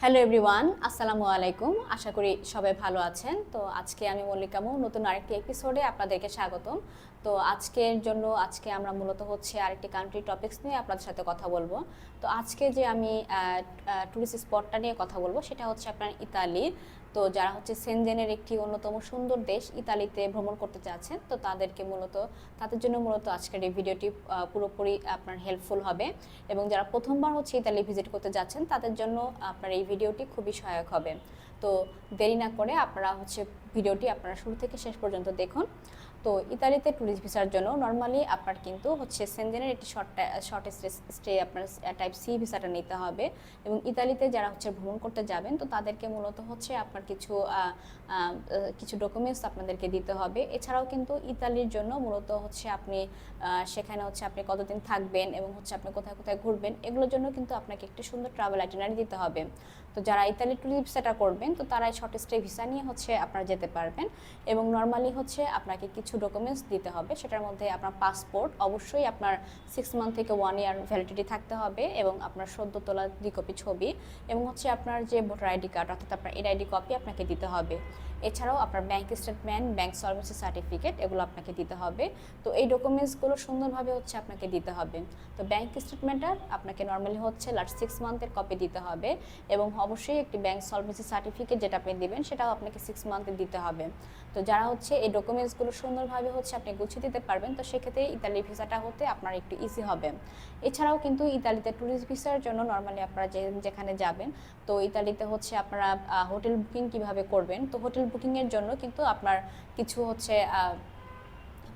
Hello everyone আসসালামু আলাইকুম। আশা করি সবাই ভালো আছেন। তো আজকে আমি মল্লিকামু নতুন আরেকটি এপিসোডে আপনাদেরকে স্বাগতম। তো আজকের জন্য আজকে আমরা মূলত হচ্ছে আরেকটি কান্ট্রি টপিক্স নিয়ে আপনাদের সাথে কথা বলব। তো আজকে যে আমি টুরিস্ট স্পটটা নিয়ে কথা বলব, সেটা হচ্ছে আপনার ইতালি তো যারা হচ্ছে সেনজেনের একটি অন্যতম সুন্দর দেশ ইতালিতে ভ্রমণ করতে চাচ্ছেন, তো তাদেরকে মূলত, তাদের জন্য মূলত আজকের এই ভিডিওটি পুরোপুরি আপনার হেল্পফুল হবে। এবং যারা প্রথমবার হচ্ছে ইতালি ভিজিট করতে যাচ্ছেন, তাদের জন্য আপনার এই ভিডিওটি খুবই সহায়ক হবে। তো দেরি না করে আপনারা হচ্ছে ভিডিওটি আপনারা শুরু থেকে শেষ পর্যন্ত দেখুন। তো ইতালিতে ট্যুরিস্ট ভিসার জন্য নর্মালি আপনার কিন্তু হচ্ছে সেনজেনের একটি শর্ট শর্ট স্টে আপনার টাইপ সি ভিসাটা নিতে হবে। এবং ইতালিতে যারা হচ্ছে ভ্রমণ করতে যাবেন, তো তাদেরকে মূলত হচ্ছে আপনার কিছু কিছু ডকুমেন্টস আপনাদেরকে দিতে হবে। এছাড়াও কিন্তু ইতালির জন্য মূলত হচ্ছে আপনি সেখানে হচ্ছে আপনি কতদিন থাকবেন এবং হচ্ছে আপনি কোথায় কোথায় ঘুরবেন, এগুলোর জন্য কিন্তু আপনাকে একটি সুন্দর ট্রাভেল আইটেনারি দিতে হবে। তো যারা ইতালি ট্যুরিস্ট ভিসাটা করবেন, তো তারাই শর্ট স্টে ভিসা নিয়ে হচ্ছে আপনারা যেতে পারবেন। এবং নর্মালি হচ্ছে আপনাকে কিছু ডকুমেন্টস দিতে হবে। সেটার মধ্যে আপনার পাসপোর্ট অবশ্যই আপনার সিক্স মান্থ থেকে ওয়ান ইয়ার ভ্যালিডিটি থাকতে হবে এবং আপনার সদ্য তোলা দুই কপি ছবি এবং হচ্ছে আপনার যে ভোটার আইডি কার্ড অর্থাৎ আপনার এনআইডি কপি আপনাকে দিতে হবে। এছাড়াও আপনার ব্যাংক স্টেটমেন্ট ব্যাংক সার্ভিসি সার্টিফিকেট এগুলো আপনাকে দিতে হবে। তো এই ডকুমেন্টসগুলো সুন্দরভাবে হচ্ছে আপনাকে দিতে হবে। তো ব্যাংক স্টেটমেন্টটা আপনাকে নর্মালি হচ্ছে লাস্ট সিক্স মান্থের কপি দিতে হবে এবং অবশ্যই একটি ব্যাংক সলভেন্সি সার্টিফিকেট যেটা আপনি দিবেন সেটাও আপনাকে সিক্স মান্থে দিতে হবে। তো যারা হচ্ছে এই ডকুমেন্টসগুলো সুন্দরভাবে হচ্ছে আপনি গুছিয়ে দিতে পারবেন, তো সেক্ষেত্রে ইতালি ভিসাটা হতে আপনার একটু ইজি হবে। এছাড়াও কিন্তু ইতালিতে ট্যুরিস্ট ভিসার জন্য নর্মালি আপনারা যে, যেখানে যাবেন, তো ইতালিতে হচ্ছে আপনারা হোটেল বুকিং কীভাবে করবেন, তো হোটেল বুকিংয়ের জন্য কিন্তু আপনার কিছু হচ্ছে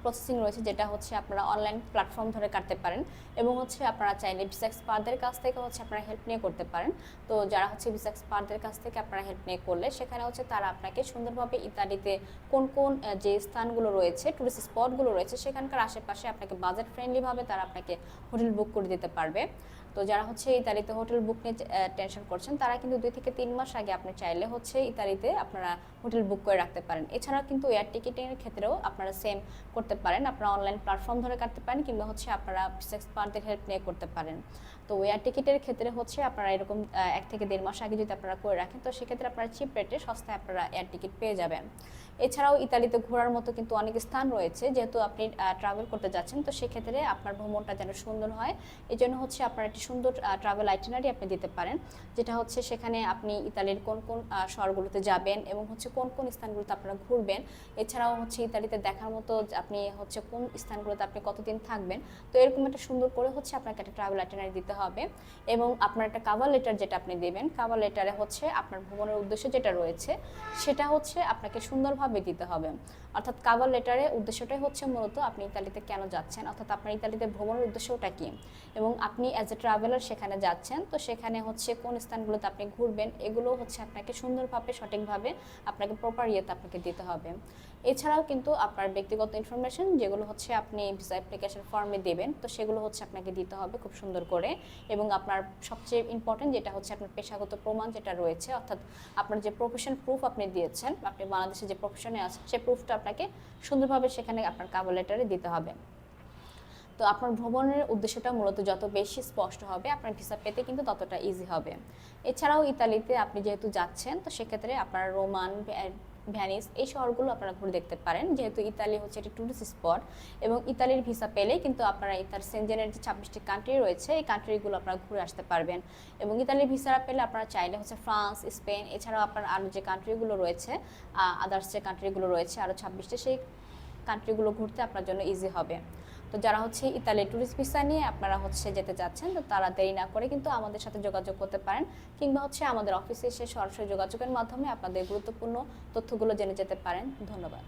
প্রসেসিং রয়েছে, যেটা হচ্ছে আপনারা অনলাইন প্ল্যাটফর্ম ধরে কাটতে পারেন এবং হচ্ছে আপনারা চাইলে ভিসা এক্সপার্টদের কাছ থেকে হচ্ছে আপনারা হেল্প নিয়ে করতে পারেন। তো যারা হচ্ছে ভিসা এক্সপার্টদের কাছ থেকে আপনারা হেল্প নিয়ে করলে সেখানে হচ্ছে তারা আপনাকে সুন্দরভাবে ইতালিতে কোন কোন যে স্থানগুলো রয়েছে টুরিস্ট স্পটগুলো রয়েছে, সেখানকার আশেপাশে আপনাকে বাজেট ফ্রেন্ডলিভাবে তারা আপনাকে হোটেল বুক করে দিতে পারবে। তো যারা হচ্ছে ইতালিতে হোটেল বুক নিয়ে টেনশন করছেন, তারা কিন্তু দুই থেকে তিন মাস আগে আপনি চাইলে হচ্ছে ইতালিতে আপনারা হোটেল বুক করে রাখতে পারেন। এছাড়া কিন্তু এয়ার টিকিটের ক্ষেত্রেও আপনারা সেম করতে পারেন, আপনারা অনলাইন প্ল্যাটফর্ম ধরে কাটতে পারেন কিংবা হচ্ছে আপনারা এক্সপার্টদের হেল্প নিয়ে করতে পারেন। তো এয়ার টিকিটের ক্ষেত্রে হচ্ছে আপনারা এরকম এক থেকে দেড় মাস আগে যদি আপনারা করে রাখেন, তো সেক্ষেত্রে আপনারা চিপ রেটে সস্তায় আপনারা এয়ার টিকিট পেয়ে যাবেন। এছাড়াও ইতালিতে ঘোরার মতো কিন্তু অনেক স্থান রয়েছে, যেহেতু আপনি ট্রাভেল করতে যাচ্ছেন, তো সেক্ষেত্রে আপনার ভ্রমণটা যেন সুন্দর হয়। এই জন্য হচ্ছে আপনার একটি সুন্দর ট্রাভেল আইটেনারি আপনি দিতে পারেন, যেটা হচ্ছে সেখানে আপনি ইতালির কোন কোন শহরগুলোতে যাবেন এবং হচ্ছে কোন কোন স্থানগুলোতে আপনারা ঘুরবেন। এছাড়াও হচ্ছে ইতালিতে দেখার মতো আপনি হচ্ছে কোন স্থানগুলোতে আপনি কতদিন থাকবেন। তো এরকম একটা সুন্দর করে হচ্ছে আপনাকে একটা ট্রাভেল আইটেনারি দিতে হবে এবং আপনার একটা কাভার লেটার যেটা আপনি দেবেন কাভার লেটারে হচ্ছে আপনার ভ্রমণের উদ্দেশ্য যেটা রয়েছে, সেটা হচ্ছে আপনাকে সুন্দরভাবে দিতে হবে। অর্থাৎ কাভার লেটারে উদ্দেশ্যটাই হচ্ছে মূলত আপনি ইতালিতে কেন যাচ্ছেন, অর্থাৎ আপনার ইতালিতে ভ্রমণের উদ্দেশ্যটা কি? এবং আপনি অ্যাজ এ ট্রাভেলার সেখানে যাচ্ছেন, তো সেখানে হচ্ছে কোন স্থানগুলোতে আপনি ঘুরবেন এগুলো হচ্ছে আপনাকে সুন্দরভাবে, সঠিকভাবে আপনাকে প্রপার ইয়েতে আপনাকে দিতে হবে। এছাড়াও কিন্তু আপনার ব্যক্তিগত ইনফরমেশন যেগুলো হচ্ছে আপনি ভিসা অ্যাপ্লিকেশন ফর্মে দেবেন, তো সেগুলো হচ্ছে আপনাকে দিতে হবে খুব সুন্দর করে। এবং আপনার সবচেয়ে ইম্পর্টেন্ট যেটা হচ্ছে আপনার পেশাগত প্রমাণ যেটা রয়েছে, অর্থাৎ আপনার যে প্রফেশন প্রুফ আপনি দিয়েছেন, আপনি বাংলাদেশে যে প্রফেশনে আছেন সেই প্রুফটা আপনাকে সুন্দরভাবে সেখানে আপনার কাভার লেটারে দিতে হবে। তো আপনার ভ্রমণের উদ্দেশ্যটা মূলত যত বেশি স্পষ্ট হবে, আপনার ভিসা পেতে কিন্তু ততটা ইজি হবে। এছাড়াও ইতালিতে আপনি যেহেতু যাচ্ছেন, তো সেক্ষেত্রে আপনার রোমান ভ্যানিস, এই শহরগুলো আপনারা ঘুরে দেখতে পারেন। যেহেতু ইতালি হচ্ছে একটি ট্যুরিস্ট স্পট এবং ইতালির ভিসা পেলে কিন্তু আপনারা ইতার সেনজেনের যে ছাব্বিশটি কান্ট্রি রয়েছে, এই কান্ট্রিগুলো আপনারা ঘুরে আসতে পারবেন। এবং ইতালির ভিসা পেলে আপনারা চাইলে হচ্ছে ফ্রান্স, স্পেন, এছাড়াও আপনার আরও যে কান্ট্রিগুলো রয়েছে আদার্স যে কান্ট্রিগুলো রয়েছে আরও ছাব্বিশটি, সেই কান্ট্রিগুলো ঘুরতে আপনার জন্য ইজি হবে। তো যারা হচ্ছে ইতালি ট্যুরিস্ট ভিসা নিয়ে আপনারা হচ্ছে যেতে চাচ্ছেন, তো তারা দেরি না করে কিন্তু আমাদের সাথে যোগাযোগ করতে পারেন, কিংবা হচ্ছে আমাদের অফিসে এসে সরাসরি যোগাযোগের মাধ্যমে আপনাদের গুরুত্বপূর্ণ তথ্যগুলো জেনে যেতে পারেন। ধন্যবাদ।